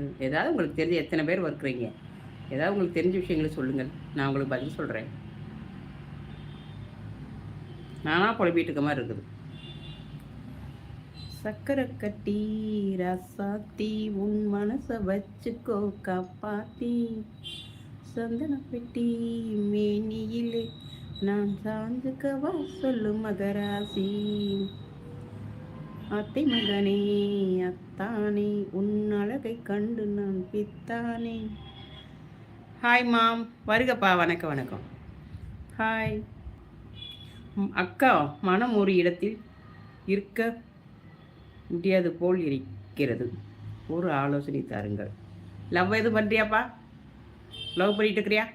சொல்லுங்கள் ஏதாவது உங்களுக்கு தெரிஞ்ச எத்தனை பேர் இருக்கிறீங்க ஏதாவது உங்களுக்கு தெரிஞ்ச விஷயங்களை சொல்லுங்கள். நான் உங்களுக்கு பதில் சொல்கிறேன் நானாக புலம்பிட்டு இருக்க மாதிரி இருக்குது. சக்கரை கட்டி ரசாத்தி உன் மனசை வச்சுக்கோ காப்பாத்தி. சந்தன பெட்டி மேனியிலே நான் சார்ந்துக்கவா சொல்லு மகராசி. அத்தை மகனே அத்தானே உன் அழகை கண்டு நான் பித்தானே. Hi mom வருகப்பா. வணக்கம் வணக்கம். ஹாய் அக்கா மனம் ஒரு இடத்தில் இருக்க முடியாது போல் இருக்கிறது. ஒரு ஆலோசனை தாருங்கள். லவ் எதுவும் பண்ணுறியாப்பா லவ் பண்ணிட்டு இருக்கிறியா?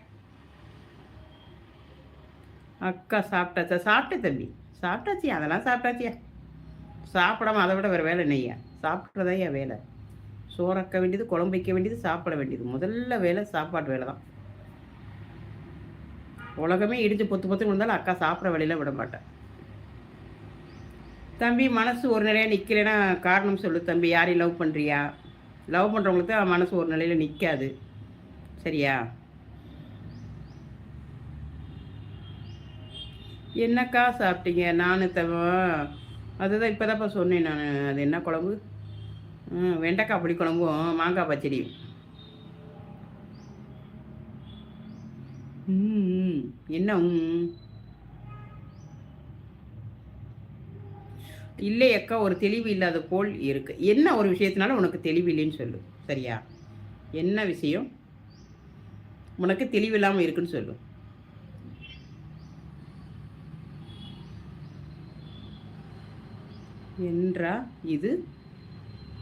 அக்கா சாப்பிட்டாச்சா? சாப்பிட்டேன் தம்பி. சாப்பிட்டாச்சு அதெல்லாம் சாப்பிட்டாச்சியா? சாப்பிடாம அதை விட வேறு வேலை நெய்யா சாப்பிட்றதான் என் வேலை. சோறக்க வேண்டியது குழம்பு வைக்க வேண்டியது சாப்பிட வேண்டியது. முதல்ல வேலை சாப்பாட்டு வேலை தான். உலகமே இடிஞ்சு பொத்து பொத்து இருந்தாலும் அக்கா சாப்பிட்ற வேலையில் விட மாட்டேன் தம்பி மனசு ஒரு நிலையாக நிற்கலைன்னா காரணம் சொல்லு தம்பி. யாரையும் லவ் பண்ணுறியா லவ் பண்ணுறவங்களுக்கு தான் மனசு ஒரு நிலையில் நிற்காது சரியா? என்னக்கா சாப்பிட்டீங்க? நான் தவ அதுதான் இப்போ தான்ப்பா சொன்னேன் நான். அது என்ன குழம்பு? வெண்டைக்காய் புளி குழம்பும் மாங்காய் பச்சடியும் என்ன இல்லை அக்கா ஒரு தெளிவு இல்லாத போல் இருக்கு. என்ன ஒரு விஷயத்தினால உனக்கு தெளிவு இல்லைன்னு சொல்லு. சரியா? என்ன விஷயம்? உனக்கு தெளிவு இல்லாமல் இருக்குன்னு சொல்லு. என்றா இது?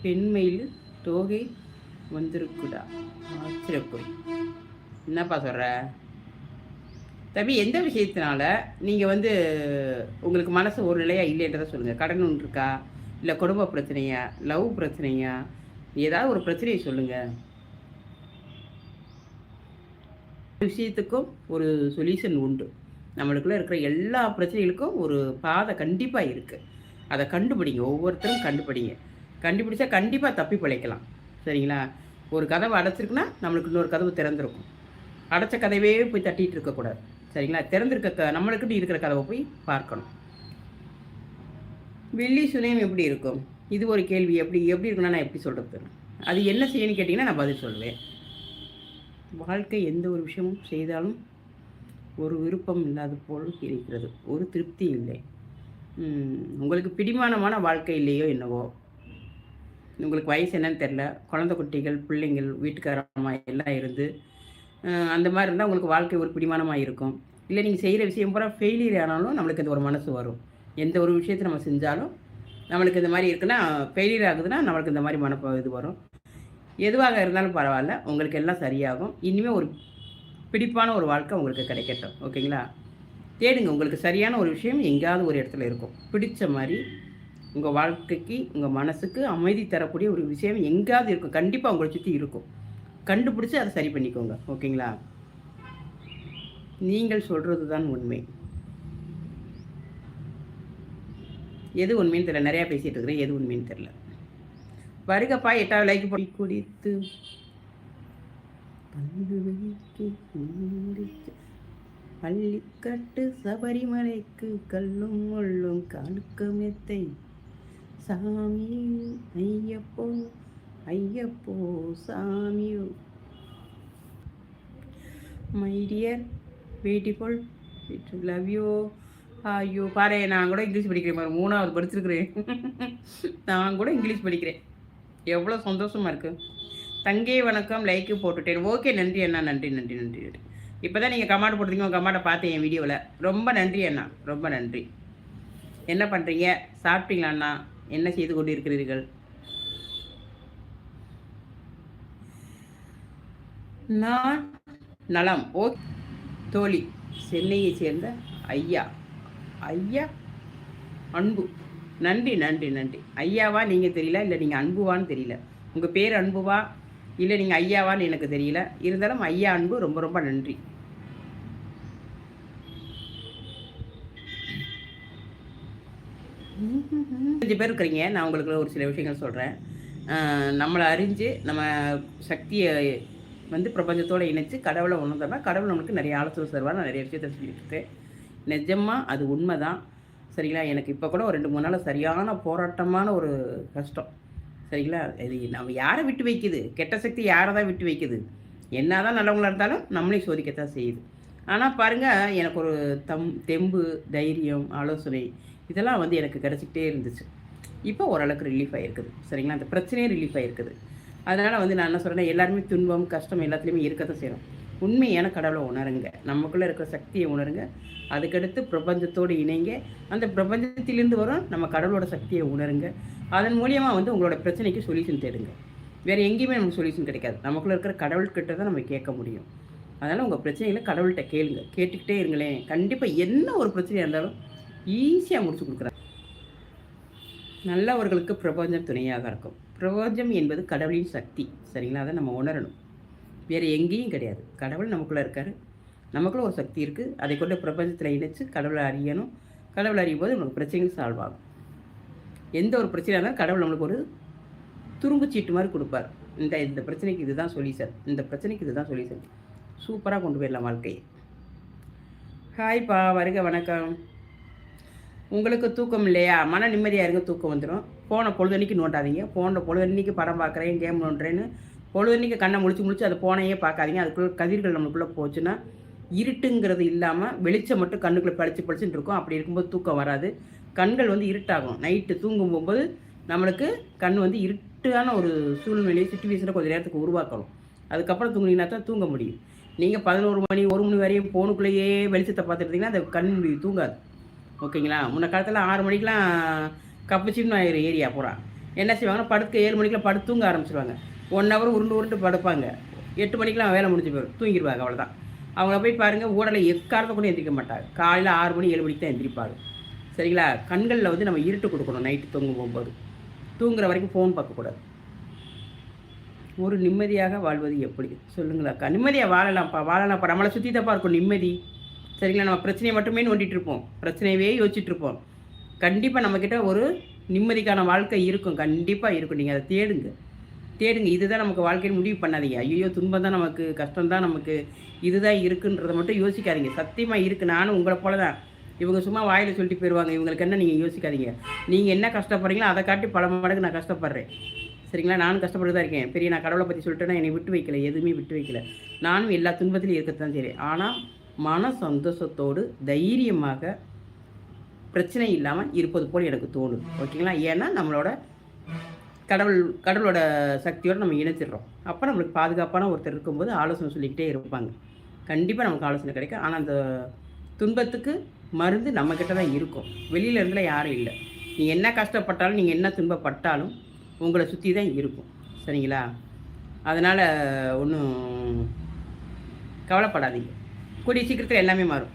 பெண்மையில் தோகை வந்திருக்குடா. ஆச்சரியப்பொறி என்னப்பா சொல்கிற தம்பி எந்த விஷயத்தினால நீங்கள் வந்து உங்களுக்கு மனசு ஒரு நிலையாக இல்லைன்றதை சொல்லுங்கள் கடன் ஒன்று இருக்கா? இல்லை குடும்ப பிரச்சனையா? லவ் பிரச்சனையா? ஏதாவது ஒரு பிரச்சனையை சொல்லுங்கள் விஷயத்துக்கும் ஒரு சொல்யூஷன் உண்டு. நம்மளுக்குள்ளே இருக்கிற எல்லா பிரச்சனைகளுக்கும் ஒரு பாதை கண்டிப்பாக இருக்குது அதை கண்டுபிடிங்க. ஒவ்வொருத்தரும் கண்டுபிடிங்க. கண்டுபிடிச்சா கண்டிப்பாக தப்பி பிழைக்கலாம். சரிங்களா? ஒரு கதவை அடைச்சிருக்குன்னா நம்மளுக்கு இன்னொரு கதவு திறந்திருக்கும். அடைச்ச கதவே போய் தட்டிகிட்டு இருக்கக்கூடாது சரிங்களா? திறந்திருக்க க நம்மளுக்குன்னு இருக்கிற கதவை போய் பார்க்கணும். வெள்ளி சுனியம் எப்படி இருக்கும்? இது ஒரு கேள்வி. எப்படி எப்படி இருக்குன்னா நான் எப்படி சொல்கிறது அது என்ன செய்யணும்னு கேட்டிங்கன்னா நான் பதில் சொல்லுவேன். வாழ்க்கை எந்த ஒரு விஷயமும் செய்தாலும் ஒரு விருப்பம் இல்லாத போல் இருக்கிறது. ஒரு திருப்தி இல்லை. உங்களுக்கு பிடிமானமான வாழ்க்கை இல்லையோ என்னவோ. உங்களுக்கு வயசு என்னன்னு தெரில குழந்தை குட்டிகள் பிள்ளைங்கள் வீட்டுக்காரமாக எல்லாம் இருந்து அந்த மாதிரி இருந்தால் உங்களுக்கு வாழ்க்கை ஒரு பிடிமானமாக இருக்கும். இல்லை நீங்கள் செய்கிற விஷயம் பூரா ஃபெயிலியர் ஆனாலும் நம்மளுக்கு இந்த ஒரு மனசு வரும். எந்த ஒரு விஷயத்தை நம்ம செஞ்சாலும் நம்மளுக்கு இந்த மாதிரி இருக்குன்னா ஃபெயிலியர் ஆகுதுன்னா நம்மளுக்கு இந்த மாதிரி மனப்ப இது வரும். எதுவாக இருந்தாலும் பரவாயில்ல. உங்களுக்கு எல்லாம் சரியாகும். இனிமேல் ஒரு பிடிப்பான ஒரு வாழ்க்கை உங்களுக்கு கிடைக்கட்டும். ஓகேங்களா? தேடுங்க. உங்களுக்கு சரியான ஒரு விஷயம் எங்கேயாவது ஒரு இடத்துல இருக்கும். பிடிச்ச மாதிரி உங்கள் வாழ்க்கைக்கு உங்கள் மனசுக்கு அமைதி தரக்கூடிய ஒரு விஷயம் எங்கேயாவது இருக்கும். கண்டிப்பாக உங்களை சுற்றி இருக்கும். கண்டுபிடிச்சி அதை சரி பண்ணிக்கோங்க. ஓகேங்களா? நீங்கள் சொல்கிறது தான் உண்மை. எது உண்மைன்னு தெரியல. நிறையா பேசிகிட்டு இருக்கிறேன். எது உண்மைன்னு தெரியல. வருகப்பா எட்டாவது லைக் போய் குடித்து பள்ளிக்கட்டு சபரிமலைக்கு கல்லும் முள்ளும் கணுக்கமெத்தை மெத்தை சாமி ஐயப்போ ஐயப்போ சாமியோ my dear beautiful love you ஐயோ பாரு நான் கூட இங்கிலீஷ் படிக்கிறேன் பாரு. மூணாவது படிச்சிருக்கிறேன். நான் கூட இங்கிலீஷ் படிக்கிறேன். எவ்வளோ சந்தோஷமாக இருக்குது தங்கை வணக்கம் லைக்கு போட்டுட்டேன். ஓகே நன்றி அண்ணா. நன்றி நன்றி நன்றி நன்றி. இப்போ தான் நீங்கள் கமெண்ட் கொடுத்தீங்க உங்கள் கமெண்ட்டை பார்த்தேன் என் வீடியோவில் ரொம்ப நன்றி அண்ணா. ரொம்ப நன்றி. என்ன பண்ணுறீங்க சாப்பிட்டீங்களா அண்ணா? என்ன செய்து கொண்டு இருக்கிறீர்கள் நான் நலம். ஓ தோழி. சென்னையை சேர்ந்த ஐயா. ஐயா? அன்பு. நன்றி நன்றி நன்றி. ஐயாவா நீங்கள் தெரியல இல்லை நீங்கள் அன்புவான்னு தெரியல? உங்கள் பேர் அன்புவா? இல்லை நீங்கள் ஐயாவான்னு எனக்கு தெரியல. இருந்தாலும் ஐயா அன்பு ரொம்ப ரொம்ப நன்றி. அஞ்சு பேர் இருக்கிறீங்க. நான் உங்களுக்கு ஒரு சில விஷயங்கள் சொல்கிறேன் நம்மளை அறிஞ்சு நம்ம சக்தியை வந்து பிரபஞ்சத்தோடு இணைச்சு கடவுளை உணர்ந்தோம்னா கடவுள் நம்மளுக்கு நிறைய ஆலோசனை தருவார். நான் நிறைய விஷயத்த சொல்லிட்டு நிஜமாக அது உண்மை தான் சரிங்களா? எனக்கு இப்போ கூட ஒரு ரெண்டு மூணு நாள் சரியான போராட்டமான ஒரு கஷ்டம். சரிங்களா? இது நம்ம யாரை விட்டு வைக்குது? கெட்ட சக்தி யாரை தான் விட்டு வைக்குது? என்ன தான் நல்லவங்களாக இருந்தாலும் நம்மளையும் சோதிக்கத்தான் செய்யுது. ஆனால் பாருங்கள் எனக்கு ஒரு தம் தெம்பு தைரியம் ஆலோசனை இதெல்லாம் வந்து எனக்கு கிடச்சிக்கிட்டே இருந்துச்சு. இப்போ ஓரளவுக்கு ரிலீஃப் ஆகிருக்குது சரிங்களா? அந்த பிரச்சனையே ரிலீஃப் ஆகிருக்குது அதனால் வந்து நான் என்ன சொல்கிறேன்னா எல்லாருமே துன்பம் கஷ்டம் எல்லாத்துலேயுமே இருக்கத்தான் செய்கிறோம் உண்மையான கடவுளை உணருங்க. நமக்குள்ளே இருக்கிற சக்தியை உணருங்க. அதுக்கடுத்து பிரபஞ்சத்தோடு இணைங்க. அந்த பிரபஞ்சத்திலிருந்து வரும் நம்ம கடவுளோட சக்தியை உணருங்க. அதன் மூலியமாக வந்து உங்களோட பிரச்சனைக்கு சொல்யூஷன் தேடுங்க. வேறு எங்கேயுமே நமக்கு சொல்யூஷன் கிடைக்காது. நமக்குள்ளே இருக்கிற கடவுள்கிட்ட தான் நம்ம கேட்க முடியும். அதனால் உங்கள் பிரச்சனைகளை கடவுள்கிட்ட கேளுங்க. கேட்டுக்கிட்டே இருங்களேன். கண்டிப்பாக என்ன ஒரு பிரச்சனையாக இருந்தாலும் ஈஸியாக முடிச்சு கொடுக்குறாங்க நல்லவர்களுக்கு பிரபஞ்சம் துணையாக இருக்கும். பிரபஞ்சம் என்பது கடவுளின் சக்தி. சரிங்களா? அதை நம்ம உணரணும். வேறு எங்கேயும் கிடையாது. கடவுள் நமக்குள்ளே இருக்கார். நமக்குள்ள ஒரு சக்தி இருக்குது அதை கொண்டு பிரபஞ்சத்தில் இணைச்சு கடவுளை அறியணும். கடவுளை அறியும் போது நமக்கு பிரச்சனைகள் சால்வ் ஆகும். எந்த ஒரு பிரச்சனையாக இருந்தாலும் கடவுள் நம்மளுக்கு ஒரு துரும்பு சீட்டு மாதிரி கொடுப்பார். இந்த இந்த பிரச்சனைக்கு இதுதான் சார். இந்த பிரச்சனைக்கு இதுதான் சார். சூப்பராக கொண்டு போயிடலாம் வாழ்க்கையை. ஹாய்ப்பா வருக வணக்கம். உங்களுக்கு தூக்கம் இல்லையா? மன நிம்மதியாக இருங்க தூக்கம் வந்துடும் ஃபோனை பொழுதன்னைக்கு நோண்டாதீங்க. ஃபோனில் பொழுதன்னைக்கு படம் பார்க்குறேன் கேம் நோண்டுறேன்னு பொழுதன்னைக்கு கண்ணை முழிச்சு முழிச்சு அது ஃபோனையே பார்க்காதீங்க. அதுக்குள்ளே கதிர்கள் நம்மளுக்குள்ளே போச்சுன்னா இருட்டுங்கிறது இல்லாமல் வெளிச்சம் மட்டும் கண்ணுக்குள்ளே பளிச்சு பழிச்சுட்டு இருக்கும். அப்படி இருக்கும்போது தூக்கம் வராது. கண்கள் வந்து இருட்டாகும். நைட்டு தூங்கும் போகும்போது நம்மளுக்கு கண் வந்து இருட்டான ஒரு சூழ்நிலையை சுச்சுவேஷனை கொஞ்சம் நேரத்துக்கு உருவாக்கணும். அதுக்கப்புறம் தூங்குனீங்கன்னா தான் தூங்க முடியும். நீங்கள் பதினோரு மணி ஒரு மணி வரையும் ஃபோனுக்குள்ளேயே வெளிச்சத்தை பார்த்துருந்தீங்கன்னா அந்த கண் தூங்காது. ஓகேங்களா? முன்ன காலத்தில் ஆறு மணிக்கெலாம் கப்புச்சின்னு ஆயிரும் ஏரியா பூரா. என்ன செய்வாங்கன்னா படுக்க ஏழு மணிக்கெலாம் படுத்து தூங்க ஆரம்பிச்சிருவாங்க. ஒன் ஹவர் உருண்டு உருண்டு படுப்பாங்க. எட்டு மணிக்கெலாம் வேலை முடிஞ்சு போயிடும் தூங்கிடுவாங்க அவ்வளோதான் அவங்கள போய் பாருங்கள் ஊடலை எக்காரத்தை கூட எந்திரிக்க மாட்டாங்க. காலையில் ஆறு மணி ஏழு மணிக்கு தான் எந்திரிப்பாங்க. சரிங்களா? கண்களில் வந்து நம்ம இருட்டு கொடுக்கணும் நைட்டு தூங்கும் போகும்போது. தூங்குற வரைக்கும் ஃபோன் பார்க்கக்கூடாது ஒரு நிம்மதியாக வாழ்வது எப்படி? சொல்லுங்களாக்கா நிம்மதியாக வாழலாம்ப்பா. வாழலாம்ப்பா. நம்மளை சுற்றி தப்பாக இருக்கும் நிம்மதி. சரிங்களா? நம்ம பிரச்சனையை மட்டுமே நோண்டிட்டு இருப்போம். பிரச்சனையவே யோசிச்சுட்டு இருப்போம். கண்டிப்பாக நம்மக்கிட்ட ஒரு நிம்மதிக்கான வாழ்க்கை இருக்கும். கண்டிப்பாக இருக்கும். நீங்கள் அதை தேடுங்க. தேடுங்க. இதுதான் நமக்கு வாழ்க்கையில் முடிவு பண்ணாதீங்க. ஐயோ துன்பம் தான் நமக்கு கஷ்டம் தான் நமக்கு இதுதான் இருக்குன்றதை மட்டும் யோசிக்காதீங்க. சத்தியமாக இருக்குது நானும் உங்களை போல தான் இவங்க சும்மா வாயில் சொல்லிட்டு போயிடுவாங்க இவங்களுக்கு என்ன நீங்கள் யோசிக்காதீங்க. நீங்கள் என்ன கஷ்டப்படுறீங்களோ அதை காட்டி பல மடங்கு நான் கஷ்டப்படுறேன். சரிங்களா? நானும் கஷ்டப்பட்டு தான் இருக்கேன். பெரிய நான் கடவுளை பற்றி சொல்லிட்டேன்னா என்னை விட்டு வைக்கல. எதுவுமே விட்டு வைக்கல. நானும் எல்லா துன்பத்திலையும் இருக்கத்தான் சரி ஆனால் மன சந்தோஷத்தோடு தைரியமாக பிரச்சனை இல்லாமல் இருப்பது போல் எனக்கு தோணுது. ஓகேங்களா? ஏன்னா நம்மளோட கடவுள் கடவுளோட சக்தியோடு நம்ம இணைச்சிடுறோம். அப்போ நம்மளுக்கு பாதுகாப்பான ஒருத்தர் இருக்கும்போது ஆலோசனை சொல்லிக்கிட்டே இருப்பாங்க. கண்டிப்பாக நமக்கு ஆலோசனை கிடைக்கும். ஆனால் அந்த துன்பத்துக்கு மருந்து நம்மக்கிட்ட தான் இருக்கும். வெளியில இருந்துல யாரும் இல்லை. நீங்கள் என்ன கஷ்டப்பட்டாலும் நீங்கள் என்ன துன்பப்பட்டாலும் உங்களை சுற்றி தான் இருக்கும். சரிங்களா? அதனால் ஒன்றும் கவலைப்படாதீங்க. கூடிய சீக்கிரத்தில் எல்லாமே மாறும்.